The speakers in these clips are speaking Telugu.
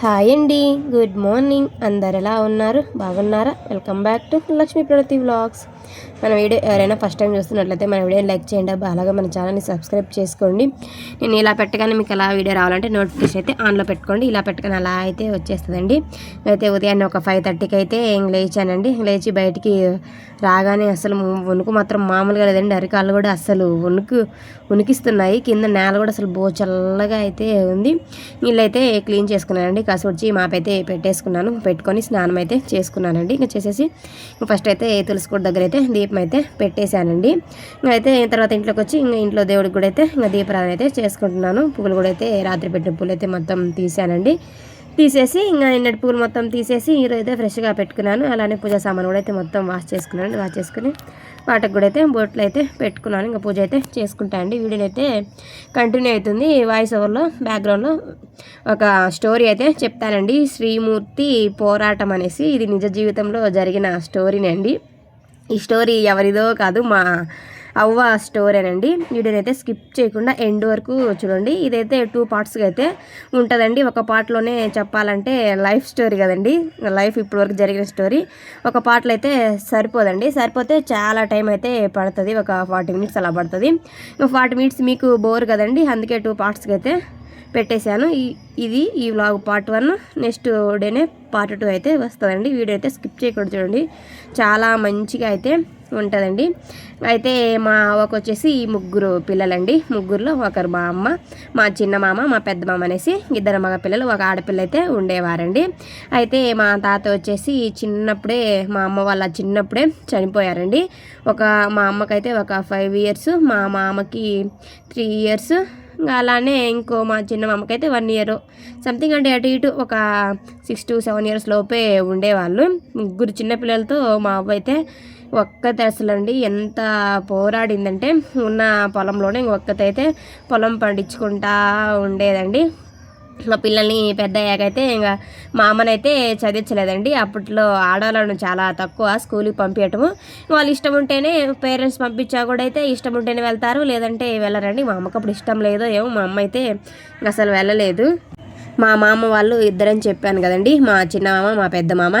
హాయ్ అండి. గుడ్ మార్నింగ్ అందరు ఎలా ఉన్నారు? బాగున్నారా? Welcome back to Lakshmi Pragathi vlogs మన వీడియో ఎవరైనా ఫస్ట్ టైం చూస్తున్నట్లయితే మన వీడియోని లైక్ చేయండి. అలాగే మన ఛానల్ని సబ్స్క్రైబ్ చేసుకోండి. నేను ఇలా పెట్టగానే మీకు అలా వీడియో రావాలంటే నోటిఫికేషన్ అయితే ఆన్లో పెట్టుకోండి. ఇలా పెట్టగానే అలా అయితే వచ్చేస్తుందండి. అయితే ఉదయాన్నే ఒక ఫైవ్ థర్టీకి అయితే ఇంక లేచానండి. లేచి బయటికి రాగానే అసలు వణుకు మాత్రం మామూలుగా లేదండి. అరికాలు కూడా అసలు వణుకు ఉనికిస్తున్నాయి కింద నేల కూడా అసలు బో చల్లగా అయితే ఉంది. నీళ్ళైతే క్లీన్ చేసుకున్నానండి. కాసుకొచ్చి మాపైతే పెట్టేసుకున్నాను. పెట్టుకొని స్నానం అయితే చేసుకున్నానండి. ఇంకా చేసేసి ఫస్ట్ అయితే తులసి దగ్గర అయితే దీపం అయితే పెట్టేశానండి. ఇంకా అయితే తర్వాత ఇంట్లోకి వచ్చి ఇంకా ఇంట్లో దేవుడికి కూడా అయితే ఇంకా దీపారాధన అయితే చేసుకుంటున్నాను. పువ్వులు కూడా అయితే రాత్రి పెట్టిన పూలు అయితే మొత్తం తీసానండి తీసేసి ఇంకా నిన్నటి పూలు మొత్తం తీసేసి ఈరోజు అయితే ఫ్రెష్గా పెట్టుకున్నాను. అలానే పూజ సామాన్ కూడా అయితే మొత్తం వాష్ చేసుకున్నాను. వాష్ చేసుకుని వాటికి కూడా అయితే బొట్లు అయితే పెట్టుకున్నాను. ఇంకా పూజ అయితే చేసుకుంటా అండి. వీడియో అయితే కంటిన్యూ అవుతుంది. వాయిస్ ఓవర్లో బ్యాక్గ్రౌండ్లో ఒక స్టోరీ అయితే చెప్తానండి. శ్రీమూర్తి పోరాటం అనేసి ఇది నిజ జీవితంలో జరిగిన స్టోరీనే అండి. ఈ స్టోరీ ఎవరిదో కాదు మా అవ్వ స్టోరేనండి వీడియోని అయితే స్కిప్ చేయకుండా ఎండ్ వరకు చూడండి. ఇదైతే టూ పార్ట్స్గా అయితే ఉంటుందండి. ఒక పార్ట్లోనే చెప్పాలంటే లైఫ్ స్టోరీ కదండి. లైఫ్ ఇప్పటి వరకు జరిగిన స్టోరీ. ఒక పార్ట్లో అయితే సరిపోదండి. సరిపోతే చాలా టైం అయితే పడుతుంది. ఒక ఫార్టీ మినిట్స్ అలా పడుతుంది. ఫార్టీ మినిట్స్ మీకు బోర్ కదండి. అందుకే టూ పార్ట్స్కి అయితే పెట్టేశాను. ఇది ఈ వ్లాగ్ పార్ట్ వన్ నెక్స్ట్ డేనే పార్ట్ టూ అయితే వస్తుందండి. వీడియో అయితే స్కిప్ చేయకూడదు చూడండి. చాలా మంచిగా అయితే ఉంటుందండి. అయితే మా అవ్వకు వచ్చేసి ఈ ముగ్గురు పిల్లలండి. ముగ్గురులో ఒకరు మా అమ్మ మా చిన్న మామ మా పెద్ద మామ అనేసి ఇద్దరు మగ పిల్లలు ఒక ఆడపిల్ల అయితే ఉండేవారండి. అయితే మా తాత వచ్చేసి చిన్నప్పుడే మా అమ్మ వాళ్ళ చిన్నప్పుడే చనిపోయారండి. ఒక మా అమ్మకైతే ఒక ఫైవ్ ఇయర్స్ మా మామకి త్రీ ఇయర్స్ ఇంకా అలానే ఇంకో మా చిన్న మామకైతే వన్ ఇయర్ సంథింగ్ అంటే అటు ఇటు ఒక సిక్స్ టు సెవెన్ ఇయర్స్ లోపే ఉండేవాళ్ళు. ముగ్గురు చిన్నపిల్లలతో మా అవ్వ అయితే అసలు అండి ఎంత పోరాడిందంటే ఉన్న పొలంలోనే ఒక్కతైతే పొలం పండించుకుంటా ఉండేదండి. మా పిల్లల్ని పెద్ద అయ్యాకైతే ఇంకా మా అమ్మనైతే చదివించలేదండి. అప్పట్లో ఆడవాళ్ళను చాలా తక్కువ స్కూల్కి పంపించటము వాళ్ళు ఇష్టం ఉంటేనే పేరెంట్స్ పంపించా కూడా అయితే ఇష్టం ఉంటేనే వెళ్తారు. లేదంటే వెళ్ళరండి. మా అమ్మకి అప్పుడు ఇష్టం లేదో ఏమో మా అమ్మ అయితే అసలు వెళ్ళలేదు. మా మామ వాళ్ళు ఇద్దరని చెప్పాను కదండి. మా చిన్న మామ మా పెద్ద మామ.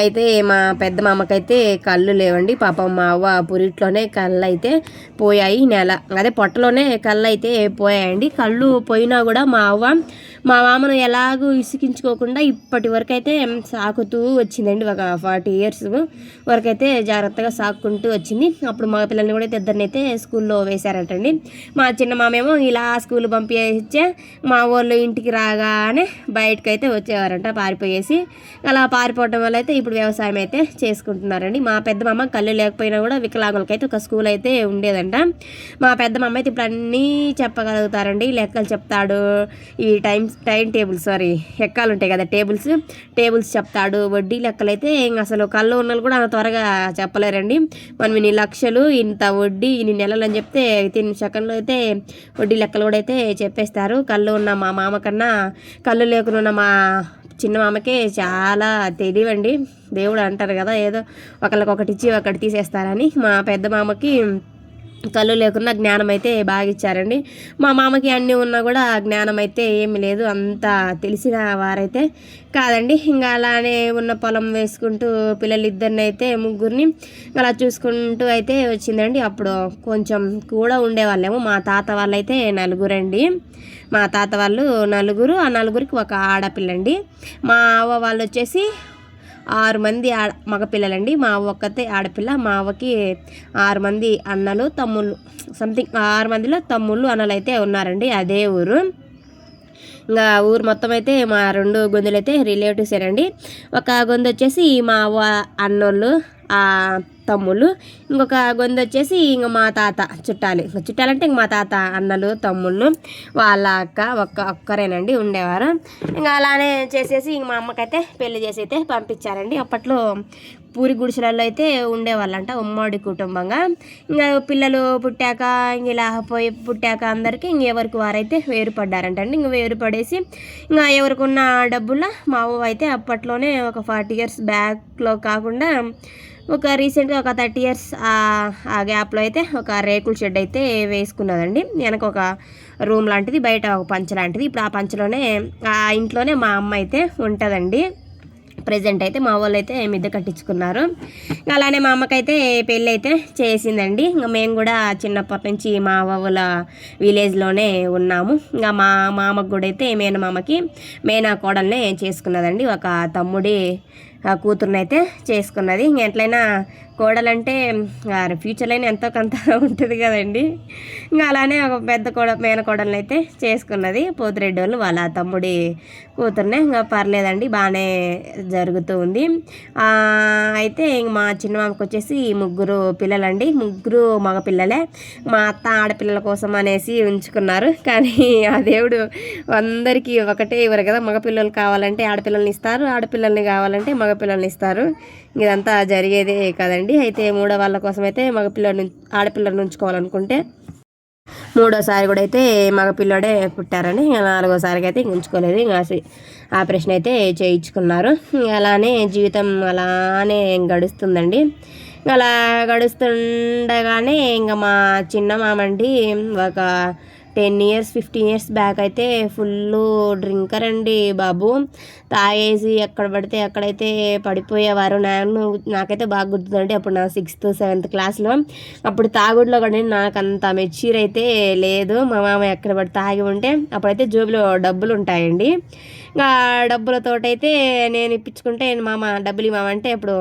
అయితే మా పెద్ద మామకైతే కళ్ళు లేవండి. పాపం మా అవ్వ పురిట్లోనే కళ్ళు అయితే పోయాయి. నెల అదే పొట్టలోనే కళ్ళు అయితే పోయాయండి. కళ్ళు పోయినా కూడా మా అవ్వ మా మామను ఎలాగూ విసిగించుకోకుండా ఇప్పటి వరకు అయితే సాకుతూ వచ్చిందండి. ఒక ఫార్టీ ఇయర్స్ వరకైతే జాగ్రత్తగా సాక్కుంటూ వచ్చింది. అప్పుడు మా పిల్లల్ని కూడా ఇద్దరినైతే స్కూల్లో వేశారటండి. మా చిన్న మామేమో ఇలా స్కూల్ పంపించే మా వాళ్ళు ఇంటికి రాగానే బయటకు అయితే వచ్చేవారంట పారిపోయేసి. అలా పారిపోవడం వల్ల అయితే ఇప్పుడు వ్యవసాయం అయితే చేసుకుంటున్నారండి. మా పెద్ద మామ కళ్ళు లేకపోయినా కూడా వికలాంగులకైతే ఒక స్కూల్ అయితే ఉండేదంట. మా పెద్ద మామ అయితే ఇప్పుడు అన్నీ చెప్పగలుగుతారండి. లెక్కలు చెప్తాడు. ఈ టైమ్స్ టైం టేబుల్స్ సారీ ఎక్కాలు ఉంటాయి కదా టేబుల్స్. టేబుల్స్ చెప్తాడు వడ్డీ లెక్కలు అయితే అసలు కళ్ళు ఉన్న కూడా అంత త్వరగా చెప్పలేరండి. మనం ఇన్ని లక్షలు ఇంత వడ్డీ ఇన్ని నెలలు అని చెప్తే తిని సెకండ్లో అయితే వడ్డీ లెక్కలు కూడా అయితే చెప్పేస్తారు. కళ్ళు ఉన్న మా మామ కన్నా కళ్ళు లేకుండా మా చిన్న మామకే చాలా తెలివండి. దేవుడు అంటారు కదా ఏదో ఒకళ్ళకి ఒకటి ఇచ్చి ఒకటి తీసేస్తారని. మా పెద్ద మామకి కళ్ళు లేకున్నా జ్ఞానం అయితే బాగా ఇచ్చారండి మా మామకి అన్నీ ఉన్నా కూడా జ్ఞానం అయితే ఏమి లేదు. అంత తెలిసిన వారైతే కాదండి. ఇంకా అలానే ఉన్న పొలం వేసుకుంటూ పిల్లలు ఇద్దరిని అయితే ముగ్గురిని అలా చూసుకుంటూ అయితే వచ్చిందండి. అప్పుడు కొంచెం కూడా ఉండేవాళ్ళేమో. మా తాత వాళ్ళైతే నలుగురండి. మా తాత వాళ్ళు నలుగురు. ఆ నలుగురికి ఒక ఆడపిల్లండి. మా అవ్వ వాళ్ళు వచ్చేసి ఆరు మంది ఆడ మగపిల్లలండి. మా ఒక్కతే ఆడపిల్ల మా అవ్వకి ఆరు మంది అన్నలు తమ్ముళ్ళు సంథింగ్ ఆరు మందిలో తమ్ముళ్ళు అన్నలు అయితే ఉన్నారండి. అదే ఊరు. ఇంకా ఊరు మొత్తం అయితే మా రెండు గొంతులు అయితే రిలేటివ్స్ అండి ఒక గొంతు వచ్చేసి మా అవ్వ అన్నోళ్ళు తమ్ముళ్ళు. ఇంకొక గొంతు వచ్చేసి ఇంక మా తాత చుట్టాలు. ఇంకా చుట్టాలంటే ఇంక మా తాత అన్నలు తమ్ముళ్ళు వాళ్ళ అక్క ఒక్క ఒక్కరేనండి ఉండేవారు. ఇంకా అలానే చేసేసి ఇంక మా అమ్మకైతే పెళ్ళి చేసి అయితే పంపించారండి. అప్పట్లో పూరి గుడిసెలలో అయితే ఉండేవాళ్ళంట ఉమ్మడి కుటుంబంగా. ఇంకా పిల్లలు పుట్టాక ఇంక ఇలా పోయి పుట్టాక అందరికీ ఇంక ఎవరికి వారైతే వేరుపడ్డారంట అండి ఇంక వేరుపడేసి ఇంకా ఎవరికున్న డబ్బుల మా అయితే అప్పట్లోనే ఒక ఫార్టీ ఇయర్స్ బ్యాక్లో కాకుండా ఒక రీసెంట్గా ఒక థర్టీ ఇయర్స్ ఆ గ్యాప్లో అయితే ఒక రేకుల షెడ్ అయితే వేసుకున్నదండి వెనక ఒక రూమ్ లాంటిది బయట ఒక పంచ లాంటిది. ఇప్పుడు ఆ పంచలోనే ఆ ఇంట్లోనే మా అమ్మ అయితే ఉంటుందండి. ప్రజెంట్ అయితే మా వాళ్ళు అయితే మిద్దె కట్టించుకున్నారు. అలానే మా అమ్మకైతే పెళ్ళి అయితే చేసిందండి. ఇంకా మేము కూడా చిన్నప్పటి నుంచి మా వాళ్ళ విలేజ్లోనే ఉన్నాము. ఇంకా మా మామకు కూడా అయితే మేనమామకి మేనా కోడల్నే చేసుకున్నదండి. ఒక తమ్ముడి కూతురునైతే చేసుకున్నది. ఎట్లయినా కోడలంటే ఫ్యూచర్లో ఎంతో కొంత ఉంటుంది కదండి. ఇంకా అలానే ఒక పెద్ద కోడ మేనకోడలను అయితే చేసుకున్నది. పోతిరెడ్డి వాళ్ళు వాళ్ళ తమ్ముడి కూతురునే ఇంకా పర్లేదండి బాగానే జరుగుతూ ఉంది. అయితే ఇంక మా చిన్నమామకి వచ్చేసి ముగ్గురు పిల్లలండి. ముగ్గురు మగ పిల్లలే మా అత్త ఆడపిల్లల కోసం అనేసి ఉంచుకున్నారు. కానీ ఆ దేవుడు అందరికీ ఒకటే ఇవ్వరు కదా. మగపిల్లలు కావాలంటే ఆడపిల్లల్ని ఇస్తారు ఆడపిల్లల్ని కావాలంటే మగపిల్లల్ని ఇస్తారు. ఇదంతా జరిగేదే కదండి. అయితే మూడో వాళ్ళ కోసం అయితే మగపిల్లడి నుంచి ఆడపిల్లడి ఉంచుకోవాలనుకుంటే మూడోసారి కూడా అయితే మగపిల్లడే పుట్టారని నాలుగోసారికి అయితే ఉంచుకోలేదు. ఇంకా ఆపరేషన్ అయితే చేయించుకున్నారు. అలానే జీవితం అలానే గడుస్తుందండి. అలా గడుస్తుండగానే ఇంకా మా చిన్న మామండి ఒక ten years fifteen years back అయితే ఫుల్ డ్రింకర్ అండి బాబు. తాగేసి ఎక్కడ పడితే ఎక్కడైతే పడిపోయేవారు. నేను నాకైతే బాగా గుర్తుందండి అప్పుడు నా సిక్స్త్ సెవెంత్ క్లాస్లో. అప్పుడు తాగుడులో కూడా నాకు అంత మెచ్యూర్ అయితే లేదు. మా మామ ఎక్కడ పడితే తాగి ఉంటే అప్పుడైతే జోబులో డబ్బులు ఉంటాయండి. ఇంకా డబ్బులతోటైతే నేను ఇప్పించుకుంటే మామ డబ్బులు మామ అంటే ఇప్పుడు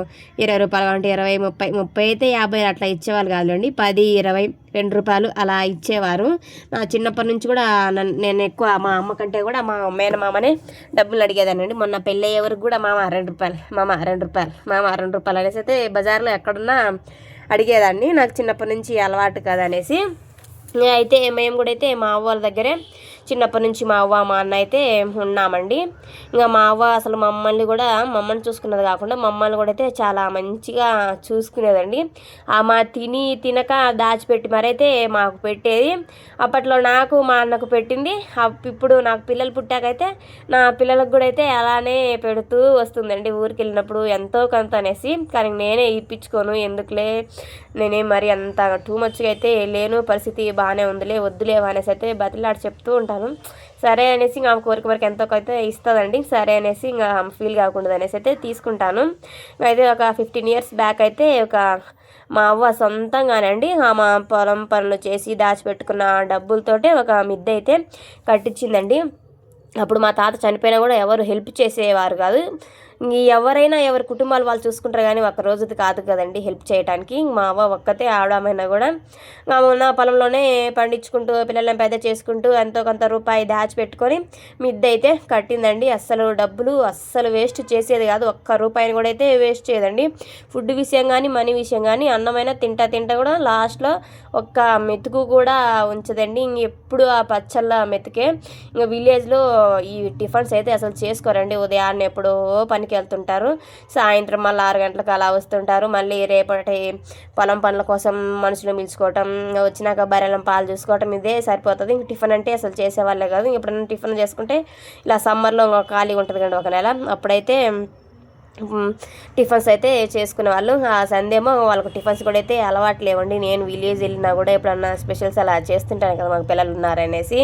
ఇరవై రూపాయలు అంటే ఇరవై ముప్పై ముప్పై అయితే యాభై అట్లా ఇచ్చేవాళ్ళు కాదులేండి. పది ఇరవై రెండు రూపాయలు అలా ఇచ్చేవారు. నా చిన్నప్పటి నుంచి కూడా నేను ఎక్కువ మా అమ్మ కంటే కూడా మా మేనమామనే డబ్బులు అడిగేదానండి మొన్న పెళ్ళి అయ్యే వరకు కూడా మామ రెండు రూపాయలు మామ రెండు రూపాయలు మామ రెండు రూపాయలు అనేసి అయితే బజార్లో ఎక్కడున్నా అడిగేదాన్ని. నాకు చిన్నప్పటి నుంచి అలవాటు కదా అనేసి అయితే మేము కూడా అయితే మా అవ్వ వాళ్ళ దగ్గరే చిన్నప్పటి నుంచి మా అవ్వ మా అన్న అయితే ఉన్నామండి. ఇంకా మా అవ్వ అసలు మమ్మల్ని కూడా మమ్మల్ని చూసుకున్నది కాకుండా మమ్మల్ని కూడా అయితే చాలా మంచిగా చూసుకునేదండి. ఆ మా తిని తినక దాచిపెట్టి మరైతే మాకు పెట్టేది. అప్పట్లో నాకు మా అన్నకు పెట్టింది. ఇప్పుడు నాకు పిల్లలు పుట్టాకైతే నా పిల్లలకు కూడా అయితే అలానే పెడుతూ వస్తుందండి. ఊరికి వెళ్ళినప్పుడు ఎంతో కొంత అనేసి. కానీ నేనే ఇప్పించుకోను ఎందుకులే? నేనే మరి అంత టూ మచ్గా అయితే లేను. పరిస్థితి బాగానే ఉందిలే వద్దులే అనేసి అయితే బతిలాడి చెప్తూ ఉంటాను ఉంటాను సరే అనేసి ఇంకా కోరిక వరకు ఎంతో అయితే ఇస్తుందండి. సరే అనేసి ఇంకా ఫీల్ కాకుండా అనేసి అయితే తీసుకుంటాను. అయితే ఒక ఫిఫ్టీన్ ఇయర్స్ బ్యాక్ అయితే ఒక మా అవ్వ సొంతంగానండి మా పొలం పనులు చేసి దాచిపెట్టుకున్న డబ్బులతోటే ఒక మిద్దె అయితే కట్టించిందండి. అప్పుడు మా తాత చనిపోయినా కూడా ఎవరు హెల్ప్ చేసేవారు కాదు. ఎవరైనా ఎవరి కుటుంబాలు వాళ్ళు చూసుకుంటారు కానీ ఒక రోజుది కాదు కదండి హెల్ప్ చేయడానికి మా అవ్వ ఒక్కతే ఆడమైనా కూడా మా ఉన్న పొలంలోనే పండించుకుంటూ పిల్లల్ని పెద్ద చేసుకుంటూ ఎంతో కొంత రూపాయి దాచిపెట్టుకొని మిద్దె అయితే కట్టిందండి. అస్సలు డబ్బులు అస్సలు వేస్ట్ చేసేది కాదు. ఒక్క రూపాయిని కూడా అయితే వేస్ట్ చేయదండి. ఫుడ్ విషయం కానీ మనీ విషయం కానీ అన్నమైనా తింటా తింటా కూడా లాస్ట్లో ఒక్క మెతుకు కూడా ఉంచదండి. ఇంక ఎప్పుడు ఆ పచ్చళ్ళ మెతుకే. ఇంకా విలేజ్లో ఈ టిఫన్స్ అయితే అసలు చేసుకోరండి. ఉదయాన్నే ఎప్పుడో పనికి పనికి వెళ్తుంటారు సాయంత్రం మళ్ళీ ఆరు గంటలకు అలా వస్తుంటారు. మళ్ళీ రేపటి పొలం పనుల కోసం మనుషులు పిలుచుకోవటం వచ్చినాక బర్రెలం పాలు చూసుకోవటం ఇదే సరిపోతుంది. ఇంక టిఫిన్ అంటే అసలు చేసేవాళ్ళే కాదు. ఎప్పుడైనా టిఫిన్ చేసుకుంటే ఇలా సమ్మర్లో ఖాళీగా ఉంటుంది కండి ఒక నెల. అప్పుడైతే టిఫిన్స్ అయితే చేసుకునే వాళ్ళు. ఆ సందేమో వాళ్ళకు టిఫిన్స్ కూడా అయితే అలవాటు లేవండి. నేను విలేజ్ వెళ్ళినా కూడా ఎప్పుడన్నా స్పెషల్స్ అలా చేస్తుంటాను కదా మాకు పిల్లలు ఉన్నారనేసి.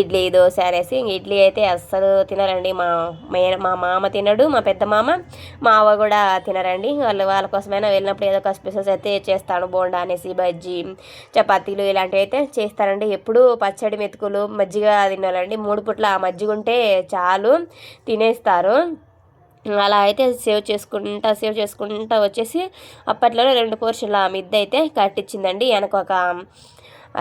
ఇడ్లీ దోశ అనేసి ఇడ్లీ అయితే అస్సలు తినరండి. మా మా మామ తినడు మా పెద్ద మామ. మా అవ్వ కూడా తినరండి. వాళ్ళు వాళ్ళ కోసమైనా వెళ్ళినప్పుడు ఏదో ఒక స్పెషల్స్ అయితే చేస్తాను. బోండా అనేసి బజ్జీ చపాతీలు ఇలాంటివి అయితే చేస్తారండి ఎప్పుడు పచ్చడి మెతుకులు మజ్జిగ తినాలండి. మూడు పుట్ల మజ్జిగ ఉంటే చాలు తినేస్తారు. అలా అయితే సేవ్ చేసుకుంటా సేవ్ చేసుకుంటా వచ్చేసి అప్పట్లోనే రెండు పోర్షన్ల మిద్దె అయితే కట్టించిందండి. వెనక ఒక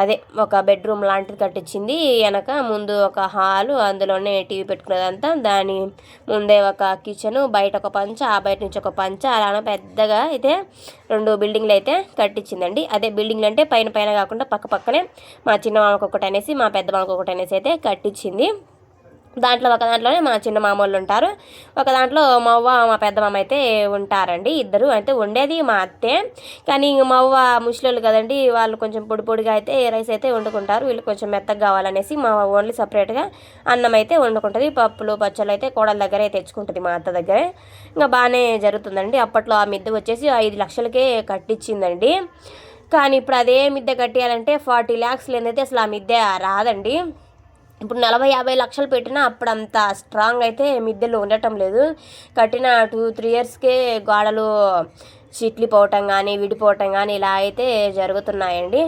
అదే ఒక బెడ్రూమ్ లాంటిది కట్టించింది. వెనక ముందు ఒక హాలు అందులోనే టీవీ పెట్టుకునేదంతా దాని ముందే ఒక కిచెను బయట ఒక పంచ ఆ బయట నుంచి ఒక పంచ. అలానే పెద్దగా అయితే రెండు బిల్డింగ్లు అయితే కట్టించిందండి. అదే బిల్డింగ్లు అంటే పైన పైన కాకుండా పక్క పక్కనే మా చిన్న మామకు ఒకటి అనేసి మా పెద్ద మామకు ఒకటి అనేసి అయితే కట్టించింది. దాంట్లో ఒక దాంట్లోనే మా చిన్న మామూలు ఉంటారు. ఒక దాంట్లో మా అవ్వ మా పెద్దమ్మ అయితే ఉంటారండి ఇద్దరు. అయితే ఉండేది మా అత్తే. కానీ మా అవ్వ ముసలోళ్ళు కదండి వాళ్ళు కొంచెం పొడి పొడిగా అయితే రైస్ అయితే వండుకుంటారు. వీళ్ళు కొంచెం మెత్తగా కావాలనేసి మా ఓన్లీ సపరేట్గా అన్నం అయితే వండుకుంటుంది. పప్పులు పచ్చళ్ళు అయితే కోడల దగ్గరే తెచ్చుకుంటుంది మా అత్త దగ్గరే. ఇంకా బాగానే జరుగుతుందండి. అప్పట్లో ఆ మిద్దె వచ్చేసి ఐదు లక్షలకే కట్టించిందండి కానీ ఇప్పుడు అదే మిద్దె కట్టేయాలంటే ఫార్టీ ల్యాక్స్ లేదైతే అసలు ఆ మిద్దె రాదండి. ఇప్పుడు నలభై యాభై లక్షలు పెట్టినా అప్పుడు అంత స్ట్రాంగ్ అయితే మిద్దెలు ఉండటం లేదు. కట్టిన టూ త్రీ ఇయర్స్కే గోడలు చిట్లిపోవటం కానీ విడిపోవటం కానీ ఇలా అయితే జరుగుతున్నాయండి.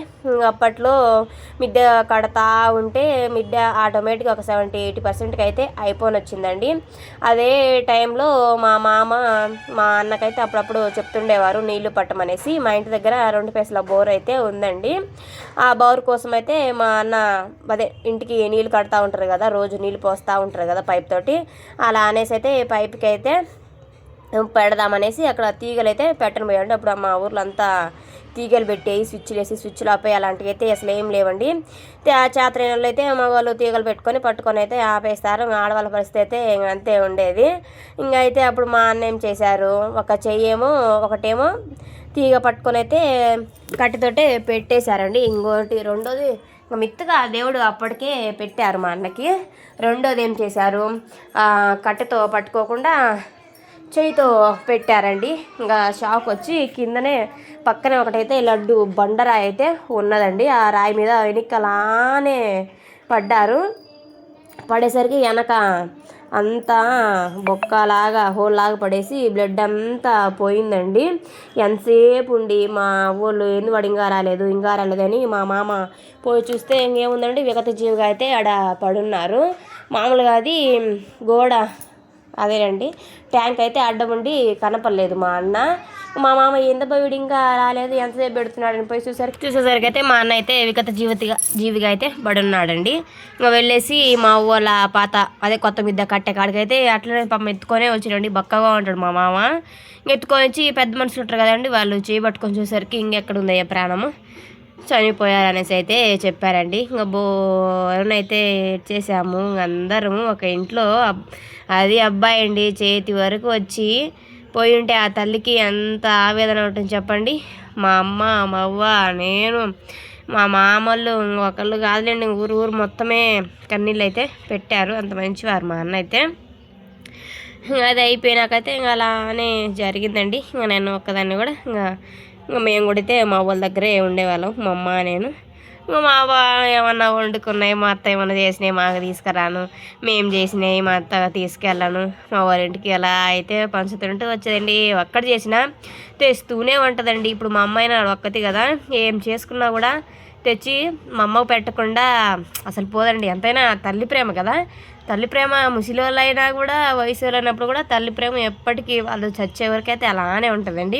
అప్పట్లో మిద్దె కడతా ఉంటే మిద్దె ఆటోమేటిక్గా ఒక సెవెంటీ ఎయిటీ పర్సెంట్కి అయితే అయిపోని వచ్చిందండి. అదే టైంలో మా మామ మా అన్నకైతే అప్పుడప్పుడు చెప్తుండేవారు నీళ్ళు పట్టమనేసి మా ఇంటి దగ్గర రెండు పేసల బోర్ అయితే ఉందండి. ఆ బోర్ కోసం అయితే మా అన్న అదే ఇంటికి నీళ్ళు కడతా ఉంటారు కదా రోజు నీళ్ళు పోస్తూ ఉంటారు కదా పైప్ తోటి అలా అనేసి అయితే పైప్కి అయితే పెడదామనేసి అక్కడ తీగలు అయితే పెట్టను పోయండి. అప్పుడు మా ఊర్లో అంతా తీగలు పెట్టేయి స్విచ్లు వేసి స్విచ్లు ఆపే అలాంటివి అయితే అసలు ఏం లేవండి. చేతరైన అయితే మగవాళ్ళు తీగలు పెట్టుకొని పట్టుకొని అయితే ఆపేస్తారు. ఆడవాళ్ళ పరిస్థితి అయితే అంతే ఉండేది. ఇంకా అయితే అప్పుడు మా అన్న ఏం చేశారు? ఒక చెయ్యేమో ఒకటేమో తీగ పట్టుకొని అయితే కట్టితోటే పెట్టేశారండి. ఇంకోటి రెండోది మిత్తగా దేవుడు అప్పటికే పెట్టారు మా అన్నకి. రెండోది ఏం చేశారు? కట్టెతో పట్టుకోకుండా చేయితో పెట్టారండి. ఇంకా షాక్ వచ్చి కిందనే పక్కనే ఒకటైతే లడ్డు బండరాయి అయితే ఉన్నదండి. ఆ రాయి మీద వెనకలానే పడ్డారు. పడేసరికి వెనక అంతా బొక్కలాగా హోల్లాగా పడేసి బ్లడ్ అంతా పోయిందండి. ఎంతసేపు ఉండి మా ఊళ్ళు ఎందుకు వాడు ఇంకా రాలేదు ఇంకా రాలేదని మా మామ పోయి చూస్తే ఇంకేముందండి విగత జీవిగా అయితే ఆడ పడున్నారు. మామూలుగా అది గోడ అదేనండి. ట్యాంక్ అయితే అడ్డం ఉండి కనపడలేదు మా అన్న. మా మామ ఎంత పోయి ఇంకా రాలేదు? ఎంతసేపు పెడుతున్నాడని పోయి చూసరికి చూసేసరికి అయితే మా అన్న అయితే విగత జీవితిగా జీవిగా అయితే పడున్నాడండి. ఇంకా వెళ్ళేసి మా ఊళ్ళ పాత అదే కొత్త మిద్ద కట్టే కాడికైతే అట్లనే పాపం ఎత్తుకొనే వచ్చినండి బక్కగా ఉంటాడు మా మామ. ఎత్తుకొని వచ్చి పెద్ద మనుషులు ఉంటారు కదండి వాళ్ళు చేయబట్టుకొని చూసేసరికి ఇంకెక్కడ ఉందయ్యా ప్రాణము? చనిపోయారనేసి అయితే చెప్పారండి. ఇంకా బో చేసాము అందరము ఒక ఇంట్లో అది అబ్బాయి అండి చేతి వరకు వచ్చి పోయి ఉంటే ఆ తల్లికి ఎంత ఆవేదన ఉంటుంది చెప్పండి. మా అమ్మ మా అవ్వ నేను మా మామలు ఒకళ్ళు కాదులేండి. ఊరు ఊరు మొత్తమే కన్నీళ్ళు అయితే పెట్టారు. అంత మంచివారు మా అన్న అయితే. అది అయిపోయినాకైతే ఇంకా అలానే జరిగిందండి. ఇంకా నేను ఒక్కదాన్ని కూడా ఇంకా మేము కూడా మా వాళ్ళ దగ్గరే ఉండేవాళ్ళం మా అమ్మ నేను. మా అవ్వ ఏమన్నా వండుకున్నాయి మా అత్త ఏమన్నా చేసినాయి మాకు తీసుకురాను మేము చేసినాయి మా అత్త తీసుకెళ్ళాను. మా వాళ్ళింటికి అలా అయితే పంచుతుంటూ వచ్చేదండి. ఒక్కడ చేసినా తెస్తూనే ఉంటుందండి. ఇప్పుడు మా అమ్మాయి ఒక్కతి కదా ఏం చేసుకున్నా కూడా తెచ్చి మా అమ్మకు పెట్టకుండా అసలు పోదండి. ఎంతైనా తల్లి ప్రేమ కదా. తల్లి ప్రేమ ముసిలోళ్ళు అయినా కూడా వయసు అయినప్పుడు కూడా తల్లి ప్రేమ ఎప్పటికీ వాళ్ళు చచ్చే వరకైతే అలానే ఉంటుందండి.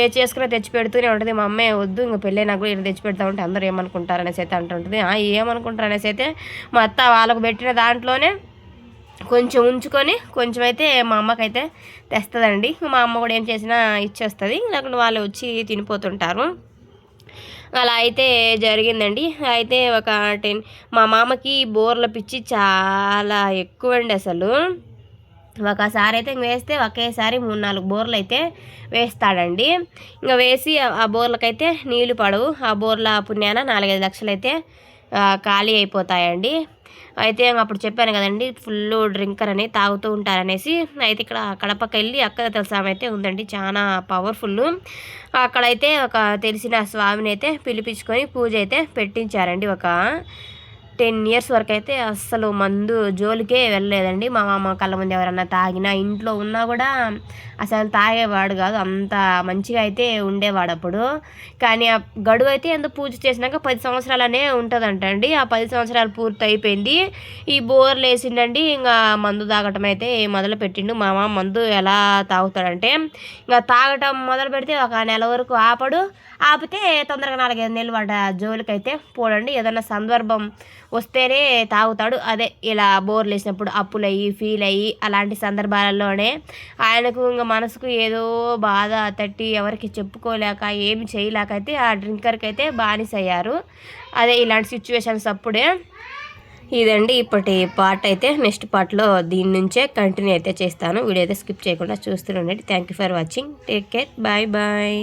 ఏ చేసుకున్నా తెచ్చి పెడుతూనే ఉంటుంది. మా అమ్మే వద్దు ఇంకా పెళ్ళి నాకు కూడా తెచ్చి పెడతా ఉంటే అందరూ ఏమనుకుంటారు అనేసి అయితే అంటుంటుంది. ఏమనుకుంటారు అనేసి అయితే మా అత్త వాళ్ళకు పెట్టిన దాంట్లోనే కొంచెం ఉంచుకొని కొంచెం అయితే మా అమ్మకైతే తెస్తుందండి. మా అమ్మ కూడా ఏం చేసినా ఇచ్చేస్తుంది. లేకుంటే వాళ్ళు వచ్చి తినిపోతుంటారు. అలా అయితే జరిగిందండి. అయితే ఒక టెన్ మా మామకి బోర్ల పిచ్చి చాలా ఎక్కువ అండి అసలు. ఒకసారి అయితే ఇంక వేస్తే ఒకేసారి మూడు నాలుగు బోర్లు అయితే వేస్తాడండి. ఇంకా వేసి ఆ బోర్లకైతే నీళ్ళు పడవు. ఆ బోర్ల పుణ్యాన నాలుగైదు లక్షలు అయితే ఖాళీ అయిపోతాయండి. అయితే అప్పుడు చెప్పాను కదండి ఫుల్ డ్రింకర్ అని తాగుతూ ఉంటారనేసి. అయితే ఇక్కడ కడపకి వెళ్ళి అక్క తెలుసామైతే అయితే ఉందండి చాలా పవర్ఫుల్ అక్కడైతే ఒక తెలిసిన స్వామిని అయితే పిలిపించుకొని పూజ అయితే పెట్టించారండి ఒక టెన్ ఇయర్స్ వరకు అయితే అస్సలు మందు జోలికే వెళ్ళలేదండి. మా మామ కళ్ళ ముందు ఎవరన్నా తాగినా ఇంట్లో ఉన్నా కూడా అసలు తాగేవాడు కాదు. అంత మంచిగా అయితే ఉండేవాడు అప్పుడు. కానీ ఆ గడువు అయితే ఎందుకు పూజ చేసినాక పది సంవత్సరాలనే ఉంటుందంట అండి. ఆ పది సంవత్సరాలు పూర్తి అయిపోయింది. ఈ బోర్లు వేసిండండి. ఇంకా మందు తాగటం అయితే మొదలు పెట్టిండు. మా మామ మందు ఎలా తాగుతాడంటే ఇంకా తాగటం మొదలు పెడితే ఒక నెల వరకు ఆపడు. ఆపితే తొందరగా నాలుగైదు నెలలు వాడ జోలికైతే పోడండి. ఏదన్నా సందర్భం వస్తేనే తాగుతాడు. అదే ఇలా బోర్లు వేసినప్పుడు అప్పులు అయ్యి ఫీల్ అయ్యి అలాంటి సందర్భాలలోనే ఆయనకు ఇంకా మనసుకు ఏదో బాధ తట్టి ఎవరికి చెప్పుకోలేక ఏమి చేయలేక అయితే ఆ డ్రింకర్కి అయితే బానిస అయ్యారు అదే ఇలాంటి సిచ్యువేషన్స్ అప్పుడే ఇదండి ఇప్పటి పార్ట్ అయితే. నెక్స్ట్ పార్ట్లో దీని నుంచే కంటిన్యూ అయితే చేస్తాను. వీడియో అయితే స్కిప్ చేయకుండా చూస్తూనే thank you for watching take care bye bye